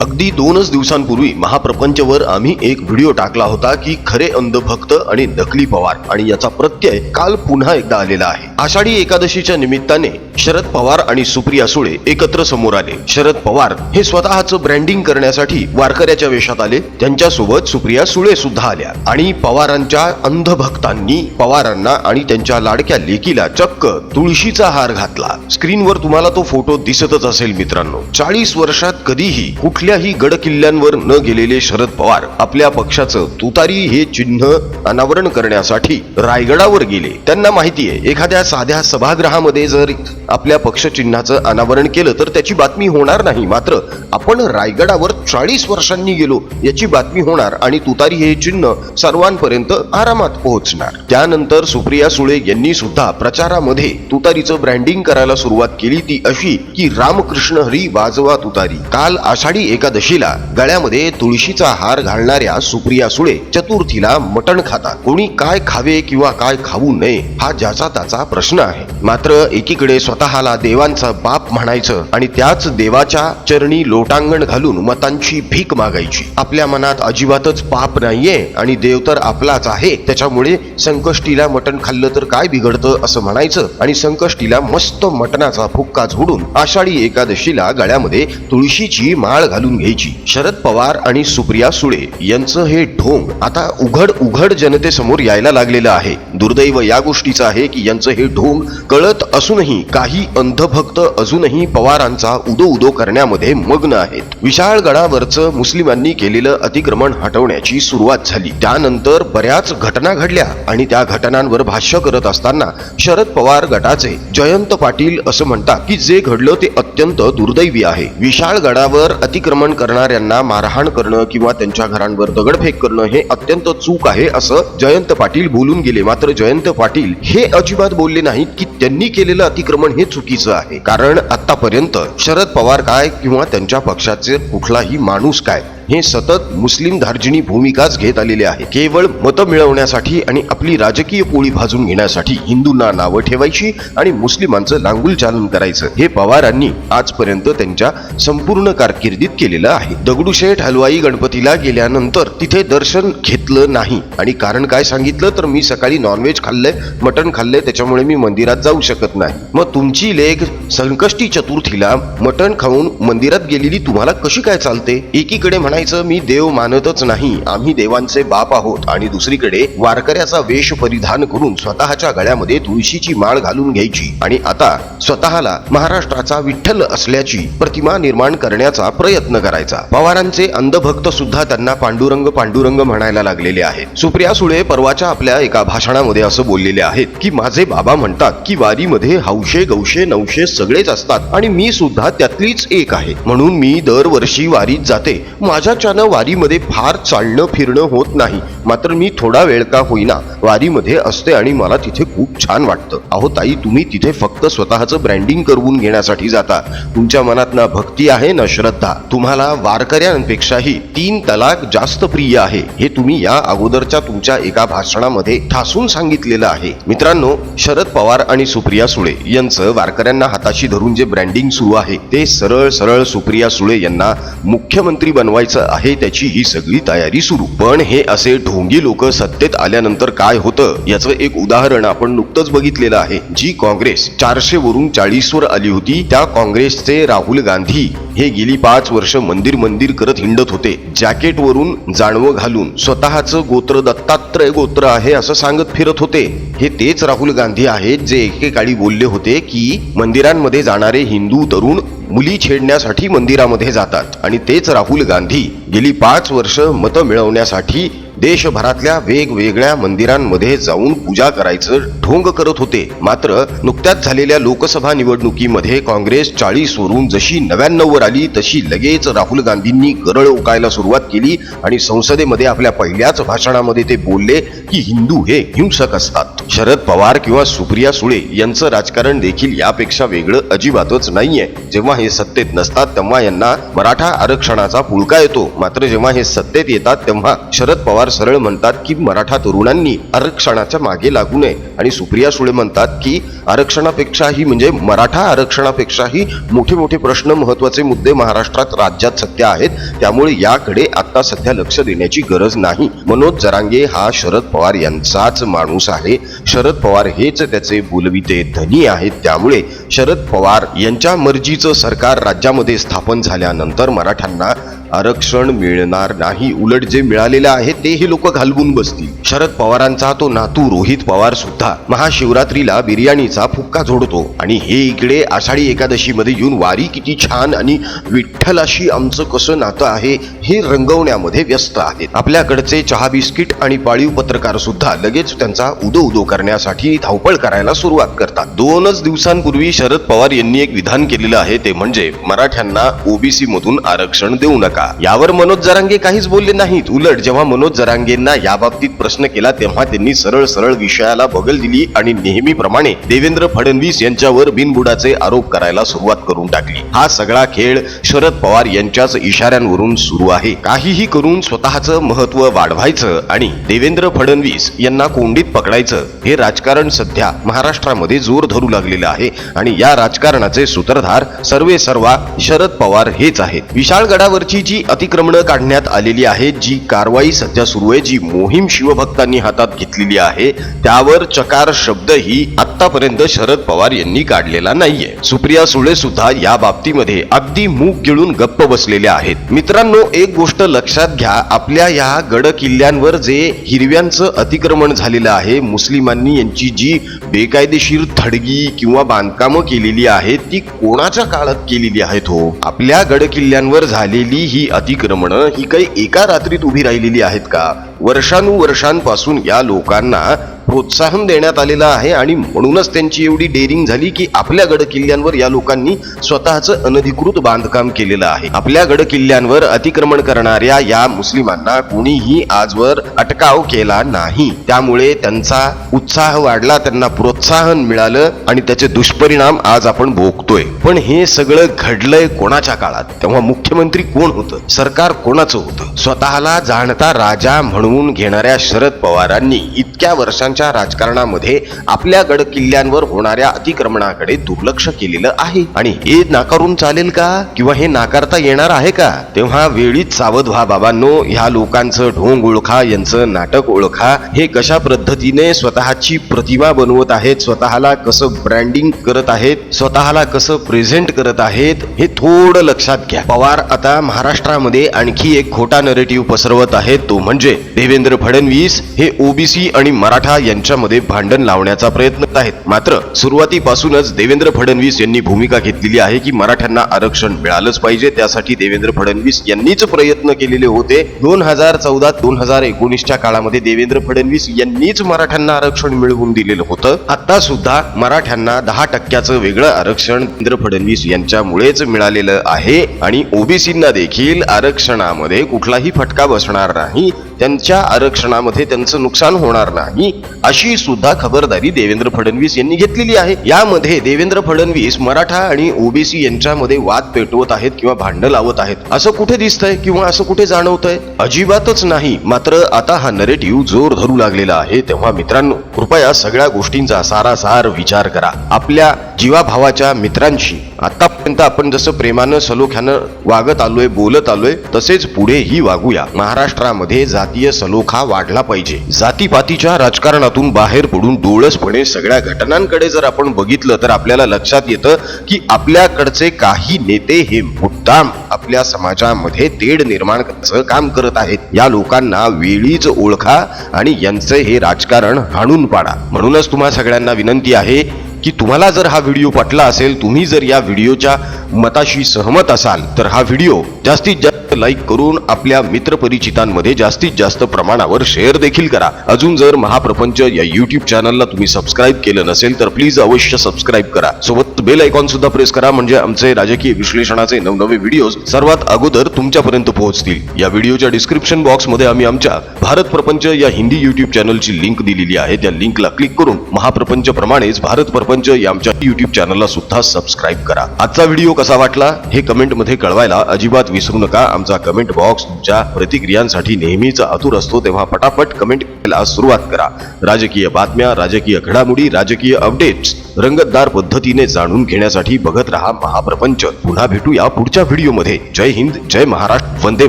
अगदी दोनच दिवसांपूर्वी महाप्रपंचवर आम्ही एक व्हिडिओ टाकला होता की खरे अंधभक्त आणि नकली पवार. आणि याचा प्रत्यय काल पुन्हा एकदा आलेला आहे. आषाढी एकादशीच्या निमित्ताने शरद पवार आणि सुप्रिया सुळे एकत्र समोर आले. शरद पवार हे स्वतःचं ब्रँडिंग करण्यासाठी वारकऱ्याच्या वेशात आले. त्यांच्यासोबत सुप्रिया सुळे सुद्धा आल्या. आणि पवारांच्या अंधभक्तांनी पवारांना आणि त्यांच्या लाडक्या लेकीला चक्क तुळशीचा हार घातला. स्क्रीनवर तुम्हाला तो फोटो दिसतच असेल मित्रांनो. चाळीस वर्षात कधीही कुठल्याही गड किल्ल्यांवर न गेलेले शरद पवार आपल्या पक्षाचं तुतारी हे चिन्ह अनावरण करण्यासाठी रायगडावर गेले. त्यांना माहितीये एखाद्या साध्या सभागृहामध्ये जर आपल्या पक्षचिन्हाचं अनावरण केलं तर त्याची बातमी होणार नाही. मात्र आपण रायगडावर चाळीस वर्षांनी गेलो याची बातमी होणार आणि तुतारी हे चिन्ह सर्वांपर्यंत आरामात पोहोचणार. त्यानंतर सुप्रिया सुळे यांनी सुद्धा प्रचारामध्ये तुतारीचं ब्रँडिंग करायला सुरुवात केली ती अशी की रामकृष्ण हरी वाजवा तुतारी. काल आषाढी एकादशीला गळ्यामध्ये तुळशीचा हार घालणाऱ्या सुप्रिया सुळे चतुर्थीला मटण खातात कोणी काय खावे किंवा काय खाऊ नये हा ज्याचा त्याचा प्रश्न आहे. मात्र एकीकडे स्वतः स्वतःला देवांचा बाप म्हणायचं आणि त्याच देवाच्या चरणी लोटांगण घालून मतांची भीक मागायची. आपल्या मनात अजिबातच पाप नाहीये आणि देव तर आपलाच आहे. त्याच्यामुळे संकष्टीला मटण खाल्लं तर काय बिघडतं असं म्हणायचं आणि संकष्टीला मस्त मटणाचा फुक्का झोडून आषाढी एकादशीला गळ्यामध्ये तुळशीची माळ घालून घ्यायची. शरद पवार आणि सुप्रिया सुळे यांचं हे ढोंग आता उघड उघड जनतेसमोर यायला लागलेलं आहे. दुर्दैव या गोष्टीचं आहे की यांचं हे ढोंग कळत असूनही काही अंधभक्त अजूनही पवारांचा उदो उदो करण्यामध्ये मग्न आहेत. विशाळगडावरचं मुस्लिमांनी केलेलं अतिक्रमण हटवण्याची सुरुवात झाली. त्यानंतर बऱ्याच घटना घडल्या आणि त्या घटनांवर भाष्य करत असताना शरद पवार गटाचे जयंत पाटील असं म्हणतात की जे घडलं ते अत्यंत दुर्दैवी आहे. विशाळगडावर अतिक्रमण करणाऱ्यांना मारहाण करणं किंवा त्यांच्या घरांवर दगडफेक करणं हे अत्यंत चूक आहे असं जयंत पाटील बोलून गेले मात्र जयंत पाटील हे अजिबात बोलले नाहीत की त्यांनी केलेलं अतिक्रमण हे चुकीचं आहे. कारण आतापर्यंत शरद पवार काय किंवा त्यांच्या पक्षाचे कुठलाही माणूस काय हे सतत मुस्लिम धार्जिणी भूमिकाच घेत आलेले आहे. केवळ मतं मिळवण्यासाठी आणि आपली राजकीय पोळी भाजून घेण्यासाठी हिंदूंना नावं ठेवायची आणि मुस्लिमांचं लांगुल चालन करायचं हे पवारांनी आजपर्यंत त्यांच्या संपूर्ण कारकिर्दीत केलेलं आहे. दगडूशेठ हलवाई गणपतीला गेल्यानंतर तिथे दर्शन घेतलं नाही. आणि कारण काय सांगितलं? तर मी सकाळी नॉनव्हेज खाल्लंय मटण खाल्लंय त्याच्यामुळे मी मंदिरात जाऊ शकत नाही. मग तुमची लेख संकष्टी चतुर्थीला मटण खाऊन मंदिरात गेलेली तुम्हाला कशी काय चालते? एकीकडे म्हणा म्हणायचं मी देव मानतच नाही. आम्ही देवांचे बाप आहोत. आणि दुसरीकडे वारकऱ्याचा वेश परिधान करून स्वतःच्या गळ्यामध्ये तुळशीची माळ घालून घ्यायची. आणि आता स्वतःला महाराष्ट्राचा विठ्ठल असल्याची प्रतिमा निर्माण करण्याचा प्रयत्न करायचा. पवारांचे अंधभक्त सुद्धा त्यांना पांडुरंग पांडुरंग म्हणायला लागलेले आहेत. सुप्रिया सुळे परवाच्या आपल्या एका भाषणामध्ये असं बोललेले आहेत की माझे बाबा म्हणतात की वारीमध्ये हौशे गौशे नवशे सगळेच असतात आणि मी सुद्धा त्यातलीच एक आहे. म्हणून मी दरवर्षी वारीत जाते. माझ्या माझ्याच्यानं वारीमध्ये फार चालणं फिरणं होत नाही. मात्र मी थोडा वेळ का होईना वारीमध्ये असते आणि मला तिथे खूप छान वाटतं. अहो ताई तुम्ही तिथे फक्त स्वतःचं ब्रँडिंग करवून घेण्यासाठी जाता. तुमच्या मनात ना भक्ती आहे ना श्रद्धा. तुम्हाला वारकऱ्यांपेक्षाही तीन तलाक जास्त प्रिय आहे. हे तुम्ही या अगोदरच्या तुमच्या एका भाषणामध्ये ठासून सांगितलेलं आहे. मित्रांनो शरद पवार आणि सुप्रिया सुळे यांचं वारकऱ्यांना हाताशी धरून जे ब्रँडिंग सुरू आहे ते सरळ सरळ सुप्रिया सुळे यांना मुख्यमंत्री बनवायचं आहे त्याची ही सगळी तयारी सुरू. पण हे असे ढोंगी लोक सत्तेत आल्यानंतर काय होतं याचं एक उदाहरण आपण नुकतंच बघितलेलं आहे. जी काँग्रेस चारशे वरून चाळीसवर आली होती त्या काँग्रेसचे राहुल गांधी हे गेली पाच वर्ष मंदिर मंदिर करत हिंडत होते. जॅकेटवरून जाणवं घालून स्वतःचं गोत्र दत्तात्रय गोत्र आहे असं सांगत फिरत होते. हे तेच राहुल गांधी आहेत जे एकेकाळी बोलले होते की मंदिरांमध्ये जाणारे हिंदू तरुण मुली छेडण्यासाठी मंदिरामध्ये जातात आणि तेच राहुल गांधी गेली पाच वर्ष मतं मिळवण्यासाठी देशभरातल्या वेगवेगळ्या मंदिरांमध्ये जाऊन पूजा करायचं ढोंग करत होते. मात्र नुकत्याच झालेल्या लोकसभा निवडणुकीमध्ये काँग्रेस चाळीस वरून जशी नव्याण्णव वर आली तशी लगेच राहुल गांधींनी गरळ ओकायला सुरुवात केली आणि संसदेमध्ये आपल्या पहिल्याच भाषणामध्ये ते बोलले की हिंदू हे हिंसक असतात. शरद पवार किंवा सुप्रिया सुळे यांचं राजकारण देखील यापेक्षा वेगळं अजिबातच नाहीये. जेव्हा हे सत्तेत नसतात तेव्हा यांना मराठा आरक्षणाचा पुळका येतो. मात्र जेव्हा हे सत्तेत येतात तेव्हा शरद पवार सरळ म्हणतात की मराठा तरुणांनी आरक्षणाच्या मागे लागू नये. आणि सुप्रिया सुळे म्हणतात की आरक्षणापेक्षाही म्हणजे मराठा आरक्षणापेक्षाही मोठे मोठे प्रश्न महत्त्वाचे मुद्दे महाराष्ट्रात राज्यात सध्या आहेत. त्यामुळे याकडे आता सध्या लक्ष देण्याची गरज नाही. मनोज जरांगे हा शरद पवार यांचाच माणूस आहे. शरद पवार हेच त्याचे बोलविते धनी आहेत. त्यामुळे शरद पवार यांच्या मर्जीचं सरकार राज्यामध्ये स्थापन झाल्यानंतर मराठ्यांना आरक्षण मिळणार नाही. उलट जे मिळालेलं आहे तेही लोक घालवून बसतील. शरद पवारांचा तो नातू रोहित पवार सुद्धा महाशिवरात्रीला बिर्याणीचा फुक्का जोडतो आणि हे इकडे आषाढी एकादशी मध्ये येऊन वारी किती छान आणि विठ्ठलाशी आमचं कसं नातं आहे हे रंगवण्यामध्ये व्यस्त आहेत. आपल्याकडचे चहा बिस्किट आणि पाळीव पत्रकार सुद्धा लगेच त्यांचा उदो उदो करण्यासाठी धावपळ करायला सुरुवात करतात. दोनच दिवसांपूर्वी शरद पवार यांनी एक विधान केलेलं आहे ते म्हणजे मराठ्यांना ओबीसी मधून आरक्षण देऊ नका. यावर मनोज जरांगे काहीच बोलले नाहीत. उलट जेव्हा मनोज जरांगेंना याबाबतीत प्रश्न केला तेव्हा त्यांनी सरळ सरळ विषयाला बगल दिली आणि नेहमीप्रमाणे देवेंद्र फडणवीस यांच्यावर बिनबुडाचे आरोप करायला सुरुवात करून टाकली. हा सगळा खेळ शरद पवार यांच्याच इशाऱ्यांवरून सुरू आहे. काहीही करून स्वतःचं महत्त्व वाढवायचं आणि देवेंद्र फडणवीस यांना कोंडीत पकडायचं हे राजकारण सध्या महाराष्ट्रामध्ये जोर धरू लागलेलं आहे आणि या राजकारणाचे सूत्रधार सर्वे सर्वा शरद पवार हेच आहेत. विशाळगडावरची जी अतिक्रमणं काढण्यात आलेली आहेत जी कारवाई सध्या सुरू आहे जी मोहीम शिवभक्तांनी हातात घेतलेली आहे त्यावर चकार शब्दही आतापर्यंत शरद पवार यांनी काढलेला नाहीये. सुप्रिया सुळे सुद्धा या बाबतीमध्ये अगदी मूग गिळून गप्प बसलेल्या आहेत. मित्रांनो एक गोष्ट लक्षात घ्या. आपल्या या गड किल्ल्यांवर जे हिरव्यांचं अतिक्रमण झालेलं आहे मुस्लिमांनी यांची जी बेकायदेशीर थडगी किंवा बांधकामं केलेली आहेत ती कोणाच्या काळात केलेली आहेत हो? आपल्या गड किल्ल्यांवर झालेली ही अतिक्रमणं ही काही एका रात्रीत उभी राहिलेली आहेत का? वर्षानुवर्षांपासून या लोकांना प्रोत्साहन देण्यात आलेलं आहे आणि म्हणूनच त्यांची एवढी डेअरिंग झाली की आपल्या गड किल्ल्यांवर या लोकांनी स्वतःचं अनधिकृत बांधकाम केलेलं आहे. आपल्या गड किल्ल्यांवर अतिक्रमण करणाऱ्या या मुस्लिमांना कोणीही आजवर अटकाव केला नाही. त्यामुळे त्यांचा उत्साह वाढला त्यांना प्रोत्साहन मिळालं आणि त्याचे दुष्परिणाम आज आपण भोगतोय. पण हे सगळं घडलंय कोणाच्या काळात? तेव्हा मुख्यमंत्री कोण होतं? सरकार कोणाचं होतं? स्वतःला जाणता राजा म्हणून घेणाऱ्या शरद पवारांनी इतक्या वर्षांच्या राजकारणामध्ये आपल्या गड किल्ल्यांवर होणाऱ्या अतिक्रमणाकडे दुर्लक्ष केलेलं आहे. आणि हे नाकारून चालेल का? किंवा हे नाकारता येणार आहे का? तेव्हा वेळीच सावध व्हा बाबांनो. ह्या लोकांचं ढोंग ओळखा यांचं नाटक ओळखा. हे कशा पद्धतीने स्वतःची प्रतिमा बनवत आहेत स्वतःला कसं ब्रँडिंग करत आहेत स्वतःला कसं प्रेझेंट करत आहेत हे थोडं लक्षात घ्या. पवार आता महाराष्ट्रामध्ये आणखी एक खोटा नरेटिव्ह पसरवत आहेत तो म्हणजे देवेंद्र फडणवीस हे ओबीसी आणि मराठा यांच्यामध्ये भांडण लावण्याचा प्रयत्न करत आहेत. मात्र सुरुवातीपासूनच देवेंद्र फडणवीस यांनी भूमिका घेतलेली आहे की मराठ्यांना आरक्षण मिळालंच पाहिजे. त्यासाठी देवेंद्र फडणवीस यांनीच प्रयत्न केलेले होते. दोन हजार चौदा दोन हजार एकोणीसच्या काळामध्ये देवेंद्र फडणवीस यांनीच मराठ्यांना आरक्षण मिळवून दिलेलं होतं. आता सुद्धा मराठ्यांना दहा टक्क्याचं वेगळं आरक्षण देवेंद्र फडणवीस यांच्यामुळेच मिळालेलं आहे आणि ओबीसींना देखील आरक्षणामध्ये कुठलाही फटका बसणार नाही. त्यांच्या आरक्षणामध्ये त्यांचं नुकसान होणार नाही अशी सुद्धा खबरदारी देवेंद्र फडणवीस यांनी घेतलेली आहे. यामध्ये देवेंद्र फडणवीस मराठा आणि ओबीसी यांच्यामध्ये वाद पेटवत आहेत किंवा भांडण लावत आहेत. असं कुठे दिसतंय किंवा असं कुठे जाणवतंय? अजिबातच नाही. मात्र आता हा नरेटिव्ह जोर धरू लागलेला आहे. तेव्हा मित्रांनो कृपया सगळ्या गोष्टींचा सारासार विचार करा. आपल्या जीवाभावाच्या मित्रांशी. आतापर्यंत आपण जसं प्रेमानं सलोख्यानं वागत आलोय बोलत आलोय तसेच पुढेही वागूया. महाराष्ट्रामध्ये जातीय सलोखा वाढला पाहिजे. जातीपातीच्या राजकारणातून बाहेर पडून डोळसपणे सगळ्या घटनांकडे जर आपण बघितलं तर आपल्याला लक्षात येतं की आपल्याकडचे काही नेते हे मुद्दाम आपल्या समाजामध्ये तेढ निर्माण करायचं काम करत आहेत. या लोकांना वेळीच ओळखा आणि यांचे हे राजकारण हाणून पाडा. म्हणूनच तुम्हा सगळ्यांना विनंती आहे की तुम्हाला जर हा व्हिडिओ पटला असेल तुम्ही जर या व्हिडिओच्या मताशी सहमत असाल तर हा व्हिडिओ जास्तीत जास्त लाईक करून आपल्या मित्रपरिचितांमध्ये जास्तीत जास्त प्रमाणावर शेअर देखील करा. अजून जर महाप्रपंच या युट्यूब चॅनलला तुम्ही सबस्क्राईब केलं नसेल तर प्लीज अवश्य सबस्क्राईब करा. सोबत बेल आयकॉन सुद्धा प्रेस करा म्हणजे आमचे राजकीय विश्लेषणाचे नवनवे व्हिडिओज सर्वात अगोदर तुमच्यापर्यंत पोहोचतील. या व्हिडिओच्या डिस्क्रिप्शन बॉक्समध्ये आम्ही आमच्या भारत प्रपंच या हिंदी युट्यूब चॅनलची लिंक दिलेली आहे. त्या लिंकला क्लिक करून महाप्रपंच प्रमाणेच भारत प्रपंच यांच्या आमच्या युट्यूब चॅनलला सुद्धा सबस्क्राईब करा. आजचा व्हिडिओ कसा वाटला हे कमेंटमध्ये कळवायला अजिबात विसरू नका. आमचा कमेंट बॉक्स तुमच्या प्रतिक्रियांसाठी नेहमीच आतुर असतो तेव्हा पटापट कमेंट करायला सुरुवात करा. राजकीय बातम्या राजकीय घडामोडी राजकीय अपडेट्स रंगतदार पद्धतीने जाणून घेण्यासाठी बघत रहा महाप्रपंच. पुन्हा भेटूया पुढच्या व्हिडिओमध्ये जय हिंद जय महाराष्ट्र. वंदे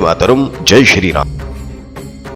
मातरम. जय श्रीराम.